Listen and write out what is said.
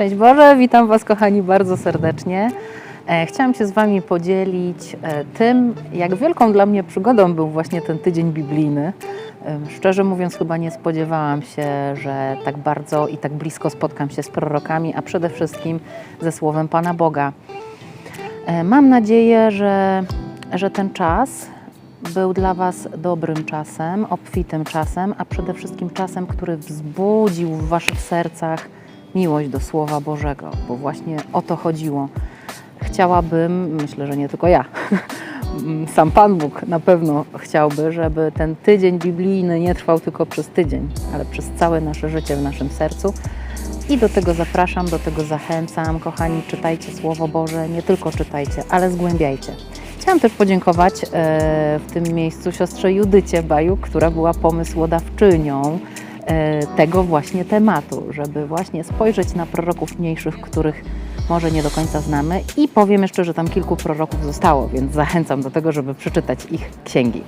Szczęść Boże, witam Was kochani bardzo serdecznie. E, Chciałam się z Wami podzielić e, tym, jak wielką dla mnie przygodą był właśnie ten tydzień biblijny. Szczerze mówiąc, chyba nie spodziewałam się, że tak bardzo i tak blisko spotkam się z prorokami, a przede wszystkim ze Słowem Pana Boga. E, Mam nadzieję, że, że ten czas był dla Was dobrym czasem, obfitym czasem, a przede wszystkim czasem, który wzbudził w Waszych sercach miłość do Słowa Bożego, bo właśnie o to chodziło. Chciałabym, myślę, że nie tylko ja, sam Pan Bóg na pewno chciałby, żeby ten tydzień biblijny nie trwał tylko przez tydzień, ale przez całe nasze życie w naszym sercu. I do tego zapraszam, do tego zachęcam. Kochani, czytajcie Słowo Boże, nie tylko czytajcie, ale zgłębiajcie. Chciałam też podziękować e, w tym miejscu siostrze Judycie Baju, która była pomysłodawczynią tego właśnie tematu, żeby właśnie spojrzeć na proroków mniejszych, których może nie do końca znamy i powiem jeszcze, że tam kilku proroków zostało, więc zachęcam do tego, żeby przeczytać ich księgi.